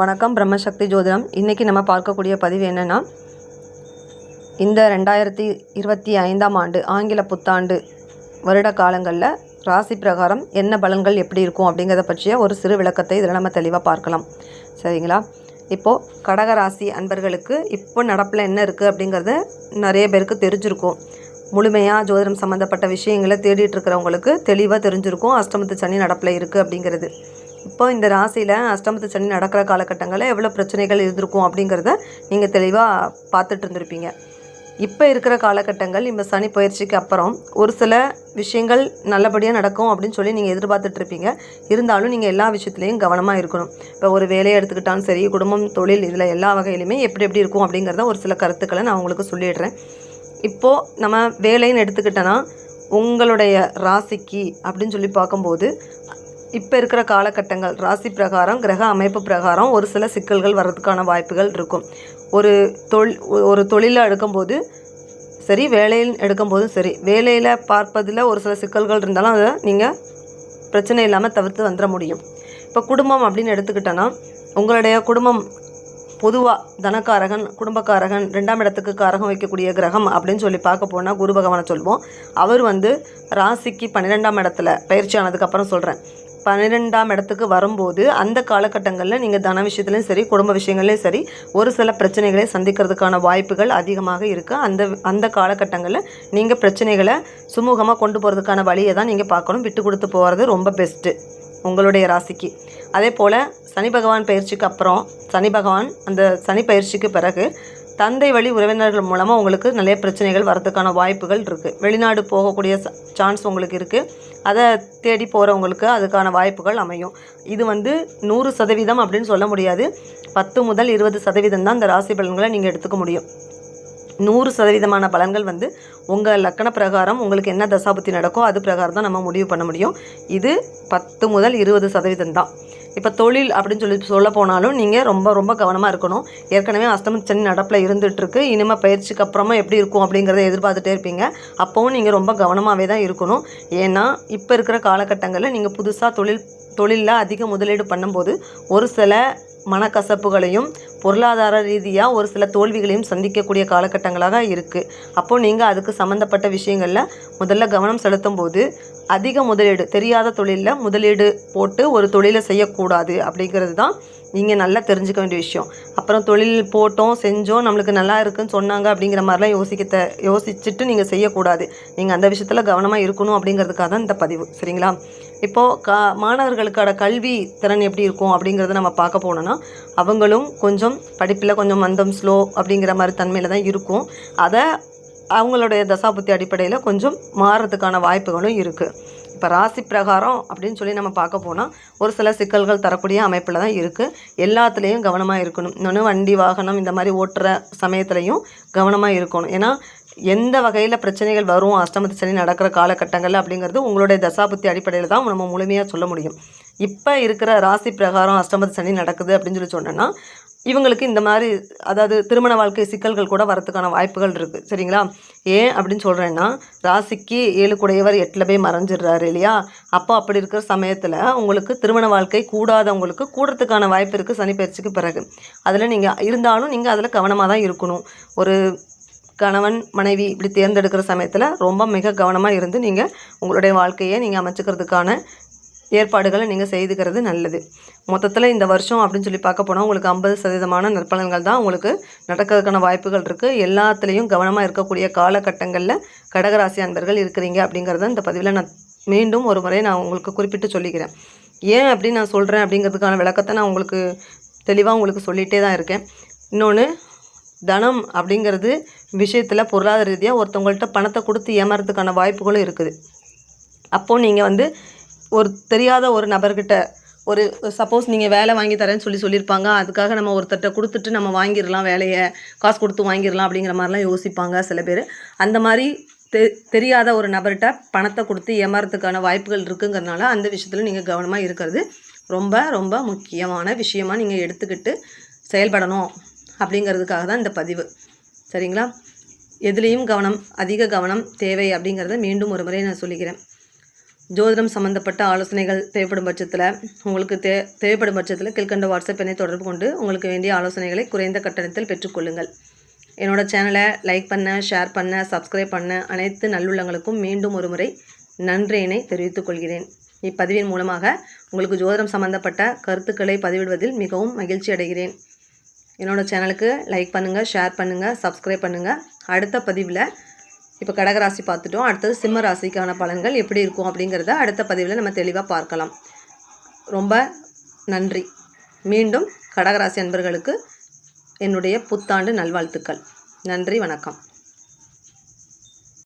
வணக்கம் பிரம்மசக்தி ஜோதிடம். இன்றைக்கி நம்ம பார்க்கக்கூடிய பதிவு என்னென்னா இந்த ரெண்டாயிரத்தி இருபத்தி ஐந்தாம் ஆண்டு ஆங்கில புத்தாண்டு வருட காலங்களில் ராசி பிரகாரம் என்ன பலன்கள் எப்படி இருக்கும் அப்படிங்கிறத பற்றிய ஒரு சிறு விளக்கத்தை இதில் நம்ம தெளிவாக பார்க்கலாம். சரிங்களா? இப்போது கடக ராசி அன்பர்களுக்கு இப்போ நடப்பில் என்ன இருக்குது அப்படிங்கிறது நிறைய பேருக்கு தெரிஞ்சிருக்கும். முழுமையாக ஜோதிடம் சம்மந்தப்பட்ட விஷயங்களை தேடிட்டு இருக்கிறவங்களுக்கு தெளிவாக தெரிஞ்சிருக்கும். அஷ்டமத்து சனி நடப்பில் இருக்குது அப்படிங்கிறது. இப்போ இந்த ராசியில் அஷ்டமத்து சனி நடக்கிற காலகட்டங்களில் எவ்வளோ பிரச்சனைகள் இருந்திருக்கும் அப்படிங்கிறத நீங்கள் தெளிவாக பார்த்துட்டு இருந்திருப்பீங்க. இப்போ இருக்கிற காலகட்டங்கள் இந்த சனி பயிற்சிக்கு அப்புறம் ஒரு சில விஷயங்கள் நல்லபடியாக நடக்கும் அப்படின்னு சொல்லி நீங்கள் எதிர்பார்த்துட்டு இருப்பீங்க. இருந்தாலும் நீங்கள் எல்லா விஷயத்துலையும் கவனமாக இருக்கணும். இப்போ ஒரு வேலையை எடுத்துக்கிட்டாலும் சரி குடும்பம் தொழில் இதில் எல்லா வகையிலுமே எப்படி எப்படி இருக்கும் அப்படிங்கிறத ஒரு சில கருத்துக்களை நான் உங்களுக்கு சொல்லிடுறேன். இப்போது நம்ம வேலைன்னு எடுத்துக்கிட்டோன்னா உங்களுடைய ராசிக்கு அப்படின்னு சொல்லி பார்க்கும்போது இப்போ இருக்கிற காலகட்டங்கள் ராசி பிரகாரம் கிரக அமைப்பு பிரகாரம் ஒரு சில சிக்கல்கள் வர்றதுக்கான வாய்ப்புகள் இருக்கும். ஒரு தொழில் ஒரு தொழிலை எடுக்கும்போது சரி வேலையில் எடுக்கும்போதும் சரி வேலையில் பார்ப்பதில் ஒரு சில சிக்கல்கள் இருந்தாலும் அதை நீங்கள் பிரச்சனை இல்லாமல் தவிர்த்து வந்துட முடியும். இப்போ குடும்பம் அப்படின்னு எடுத்துக்கிட்டோன்னா உங்களுடைய குடும்பம் பொதுவாக தனக்காரகன் குடும்பக்காரகன் ரெண்டாம் இடத்துக்கு காரகம் வைக்கக்கூடிய கிரகம் அப்படின்னு சொல்லி பார்க்க போனால் குரு பகவானை சொல்லுவோம் அவர் வந்து ராசிக்கு பன்னிரெண்டாம் இடத்துல பயிற்சி ஆனதுக்கப்புறம் சொல்கிறேன் பன்னிரெண்டாம் இடத்துக்கு வரும்போது அந்த காலகட்டங்களில் நீங்கள் தன விஷயத்துலையும் சரி குடும்ப விஷயங்கள்லையும் சரி ஒரு சில பிரச்சனைகளை சந்திக்கிறதுக்கான வாய்ப்புகள் அதிகமாக இருக்குது அந்த அந்த காலகட்டங்களில் நீங்கள் பிரச்சனைகளை சுமூகமாக கொண்டு போகிறதுக்கான வழியை தான் நீங்கள் பார்க்கணும். விட்டு கொடுத்து போகிறது ரொம்ப பெஸ்ட்டு உங்களுடைய ராசிக்கு. அதே போல் சனி பகவான் பயிற்சிக்கு அப்புறம் சனி பகவான் அந்த சனி பயிற்சிக்கு பிறகு தந்தை வழி உறவினர்கள் மூலமாக உங்களுக்கு நிறைய பிரச்சனைகள் வரதுக்கான வாய்ப்புகள் இருக்குது வெளிநாடு போகக்கூடிய சான்ஸ் உங்களுக்கு இருக்குது அதை தேடி போகிறவங்களுக்கு அதுக்கான வாய்ப்புகள் அமையும். இது வந்து நூறு சதவீதம் அப்படின்னு சொல்ல முடியாது. பத்து முதல் இருபது சதவீதம் தான் இந்த ராசி பலன்களை நீங்கள் எடுத்துக்க முடியும். நூறு சதவீதமான பலன்கள் வந்து உங்கள் லக்கண பிரகாரம் உங்களுக்கு என்ன தசாபுத்தி நடக்கோ அது பிரகாரம் தான் நம்ம முடிவு பண்ண முடியும். இது பத்து முதல் இருபது சதவீதம் தான். இப்போ தொழில் அப்படின்னு சொல்லி சொல்ல போனாலும் நீங்கள் ரொம்ப ரொம்ப கவனமாக இருக்கணும். ஏற்கனவே அஷ்டம சனி நடப்பில் இருந்துகிட்ருக்கு இனிமேல் பயிற்சிக்கு அப்புறமா எப்படி இருக்கும் அப்படிங்கிறத எதிர்பார்த்துட்டே இருப்பீங்க. அப்போவும் நீங்கள் ரொம்ப கவனமாகவே தான் இருக்கணும். ஏன்னா இப்போ இருக்கிற காலகட்டங்களில் நீங்கள் புதுசாக தொழில் தொழிலில் அதிக முதலீடு பண்ணும்போது ஒரு சில மனக்கசப்புகளையும் பொருளாதார ரீதியாக ஒரு சில தோல்விகளையும் சந்திக்கக்கூடிய காலகட்டங்களாக இருக்குது அப்போது நீங்கள் அதுக்கு சம்மந்தப்பட்ட விஷயங்களில் முதல்ல கவனம் செலுத்தும் போது அதிக முதலீடு தெரியாத தொழிலில் முதலீடு போட்டு ஒரு தொழிலை செய்யக்கூடாது அப்படிங்கிறது தான் நீங்கள் நல்லா தெரிஞ்சுக்க வேண்டிய விஷயம். அப்புறம் தொழில் போட்டோம் செஞ்சோம் நம்மளுக்கு நல்லா இருக்குன்னு சொன்னாங்க அப்படிங்கிற மாதிரிலாம் யோசிக்க யோசிச்சுட்டு நீங்கள் செய்யக்கூடாது. நீங்கள் அந்த விஷயத்தில் கவனமாக இருக்கணும் அப்படிங்கிறதுக்காக தான் இந்த பதிவு. சரிங்களா? இப்போது கா மாணவர்களுக்கான கல்வி திறன் எப்படி இருக்கும் அப்படிங்கிறத நம்ம பார்க்க போனோன்னா அவங்களும் கொஞ்சம் படிப்பில் கொஞ்சம் மந்தம் ஸ்லோ அப்படிங்கிற மாதிரி தன்மையில் தான் இருக்கும். அதை அவங்களுடைய தசாபுத்தி அடிப்படையில் கொஞ்சம் மாறுறதுக்கான வாய்ப்புகளும் இருக்குது இப்போ ராசி பிரகாரம் அப்படின்னு சொல்லி நம்ம பார்க்க போனால் ஒரு சில சிக்கல்கள் தரக்கூடிய அமைப்பில் தான் இருக்குது எல்லாத்துலேயும் கவனமாக இருக்கணும். இன்னொன்று வண்டி வாகனம் இந்த மாதிரி ஓட்டுற சமயத்துலையும் கவனமாக இருக்கணும். ஏன்னா எந்த வகையில் பிரச்சனைகள் வரும் அஷ்டமத்து சனி நடக்கிற காலகட்டங்கள் அப்படிங்கிறது உங்களுடைய தசாபுத்தி அடிப்படையில் தான் நம்ம முழுமையாக சொல்ல முடியும். இப்போ இருக்கிற ராசி பிரகாரம் அஷ்டமத்து சனி நடக்குது அப்படின்னு சொல்லி சொன்னோன்னா இவங்களுக்கு இந்த மாதிரி அதாவது திருமண வாழ்க்கை சிக்கல்கள் கூட வரத்துக்கான வாய்ப்புகள் இருக்குது சரிங்களா? ஏன் அப்படின்னு சொல்கிறேன்னா ராசிக்கு ஏழு குடையவர் எட்டில் போய் மறைஞ்சிடுறாரு இல்லையா? அப்போ அப்படி இருக்கிற சமயத்தில் உங்களுக்கு திருமண வாழ்க்கை கூடாதவங்களுக்கு கூடுறதுக்கான வாய்ப்பு இருக்குது சனிப்பயிற்சிக்கு பிறகு. அதில் நீங்கள் இருந்தாலும் நீங்கள் அதில் கவனமாக தான் இருக்கணும். ஒரு கணவன் மனைவி இப்படி தேர்ந்தெடுக்கிற சமயத்தில் ரொம்ப மிக கவனமாக இருந்து நீங்கள் உங்களுடைய வாழ்க்கையை நீங்கள் அமைச்சுக்கிறதுக்கான ஏற்பாடுகளை நீங்கள் செய்துக்கிறது நல்லது. மொத்தத்தில் இந்த வருஷம் அப்படின்னு சொல்லி பார்க்க போனால் உங்களுக்கு ஐம்பது சதவீதமான நற்பலன்கள் தான் உங்களுக்கு நடக்கிறதுக்கான வாய்ப்புகள் இருக்குது எல்லாத்துலேயும் கவனமாக இருக்கக்கூடிய காலகட்டங்களில் கடகராசி அன்பர்கள் இருக்கிறீங்க அப்படிங்கிறத இந்த பதிவில் நான் மீண்டும் ஒரு முறை நான் உங்களுக்கு குறிப்பிட்டு சொல்லிக்கிறேன். ஏன் அப்படி நான் சொல்கிறேன் அப்படிங்கிறதுக்கான விளக்கத்தை நான் உங்களுக்கு தெளிவாக உங்களுக்கு சொல்லிகிட்டே தான் இருக்கேன். இன்னொன்று தனம் அப்படிங்கிறது விஷயத்தில் பொருளாதார ரீதியாக ஒருத்தவங்கள்ட்ட பணத்தை கொடுத்து ஏமாறதுக்கான வாய்ப்புகளும் இருக்குது. அப்போது நீங்கள் வந்து ஒரு தெரியாத ஒரு நபர்கிட்ட ஒரு சப்போஸ் நீங்கள் வேலை வாங்கி தரேன்னு சொல்லி சொல்லியிருப்பாங்க. அதுக்காக நம்ம ஒருத்தர்கிட்ட கொடுத்துட்டு நம்ம வாங்கிடலாம் வேலையை காசு கொடுத்து வாங்கிடலாம் அப்படிங்கிற மாதிரிலாம் யோசிப்பாங்க சில பேர். அந்த மாதிரி தெ தெரியாத ஒரு நபர்கிட்ட பணத்தை கொடுத்து ஏமாறதுக்கான வாய்ப்புகள் இருக்குங்கிறனால அந்த விஷயத்தில் நீங்கள் கவனமாக இருக்கிறது ரொம்ப ரொம்ப முக்கியமான விஷயமாக நீங்கள் எடுத்துக்கிட்டு செயல்படணும் அப்படிங்கிறதுக்காக தான் இந்த பதிவு. சரிங்களா? எதுலேயும் கவனம் அதிக கவனம் தேவை அப்படிங்கிறத மீண்டும் ஒரு முறை நான் சொல்லிக்கிறேன். ஜோதிடம் சம்மந்தப்பட்ட ஆலோசனைகள் தேவைப்படும் பட்சத்தில் உங்களுக்கு தே தேவைப்படும் பட்சத்தில் கீழ்கண்ட வாட்ஸ்அப் எண்ணை தொடர்பு கொண்டு உங்களுக்கு வேண்டிய ஆலோசனைகளை குறைந்த கட்டணத்தில் பெற்றுக்கொள்ளுங்கள் என்னோட சேனலை லைக் பண்ண ஷேர் பண்ண சப்ஸ்கிரைப் பண்ண அனைத்து நல்லுள்ளங்களுக்கும் மீண்டும் ஒரு முறை நன்றியினை தெரிவித்துக் கொள்கிறேன். இப்பதிவின் மூலமாக உங்களுக்கு ஜோதிடம் சம்பந்தப்பட்ட கருத்துக்களை பதிவிடுவதில் மிகவும் மகிழ்ச்சி அடைகிறேன். என்னோட சேனலுக்கு லைக் பண்ணுங்கள் ஷேர் பண்ணுங்கள் சப்ஸ்கிரைப் பண்ணுங்கள் அடுத்த பதிவில் இப்போ கடகராசி பார்த்துட்டோம். அடுத்தது சிம்ம ராசிக்கான பலன்கள் எப்படி இருக்கும் அப்படிங்கிறத அடுத்த பதிவில் நம்ம தெளிவாக பார்க்கலாம். ரொம்ப நன்றி. மீண்டும் கடகராசி அன்பர்களுக்கு என்னுடைய புத்தாண்டு நல்வாழ்த்துக்கள். நன்றி வணக்கம்.